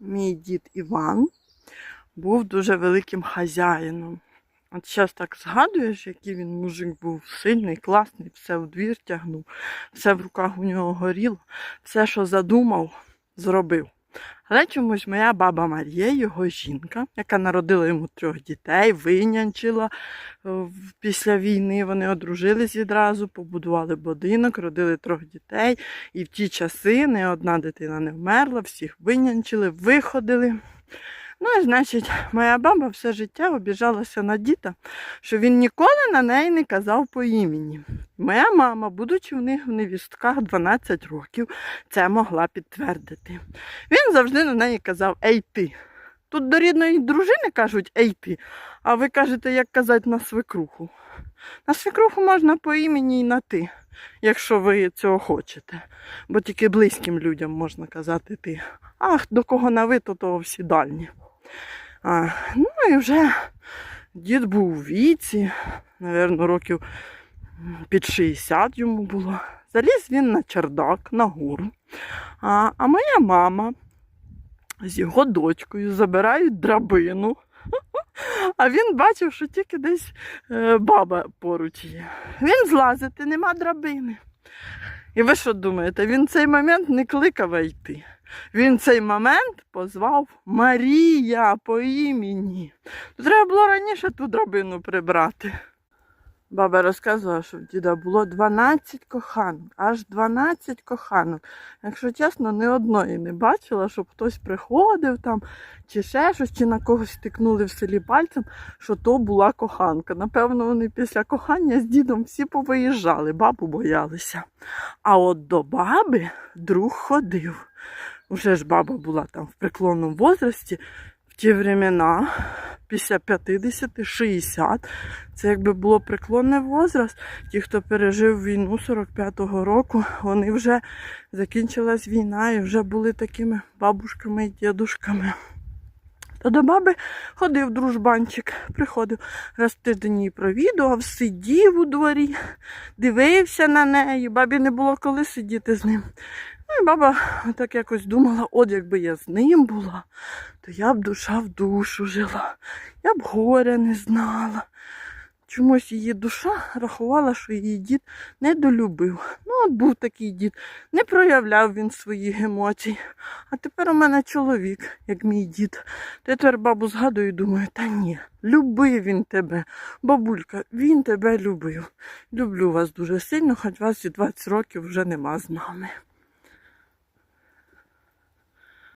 мій дід Іван був дуже великим хазяїном. От зараз так згадуєш, який він мужик був сильний, класний, все в двір тягнув, все в руках у нього горіло, все, що задумав, зробив. Але чомусь моя баба Марія, його жінка, яка народила йому трьох дітей, винянчила е, після війни. Вони одружились відразу, побудували будинок, родили трьох дітей. І в ті часи не одна дитина не вмерла, всіх винянчили, виходили. Ну і значить, моя баба все життя обіжалася на діда, що він ніколи на неї не казав по імені. Моя мама, будучи в них в невістках 12 років, це могла підтвердити. Він завжди на неї казав Ей ти. Тут до рідної дружини кажуть Ей ти, а ви кажете, як казати на свекруху. На свекруху можна по імені і на ти, якщо ви цього хочете. Бо тільки близьким людям можна казати ти. Ах, до кого на ви, то того всі дальні. А, ну і вже дід був у віці, напевно, років під 60 йому було. Заліз він на чердак, на гору. А, а моя мама з його дочкою забирають драбину. А він бачив, що тільки десь е, баба поруч є. Він злазити, нема драбини. І ви що думаєте, він цей момент не кликав йти. Він цей момент позвав Марія по імені. Треба було раніше ту драбину прибрати. Баба розказувала, що в діда було 12 коханок, аж 12 коханок. Якщо чесно, ні одної не бачила, щоб хтось приходив там, чи ще щось, чи на когось стикнули в селі пальцем, що то була коханка. Напевно, вони після кохання з дідом всі повиїжджали, бабу боялися. А от до баби друг ходив. Уже ж баба була там в преклонному возрасті, ті времена, після 50-60. Це якби було преклонний возраст. Ті, хто пережив війну 45-го року, вони вже закінчилась війна і вже були такими бабушками і дідушками. То до баби ходив дружбанчик, приходив раз в тиждень її провідував, сидів у дворі, дивився на неї. Бабі не було коли сидіти з ним. Ну і баба так якось думала, от якби я з ним була, то я б душа в душу жила, я б горя не знала. Чомусь її душа рахувала, що її дід недолюбив. Ну, от був такий дід, не проявляв він своїх емоцій. А тепер у мене чоловік, як мій дід. Тепер бабу згадую і думаю, та ні, любив він тебе, бабулька, він тебе любив. Люблю вас дуже сильно, хоч вас і 20 років вже нема з нами.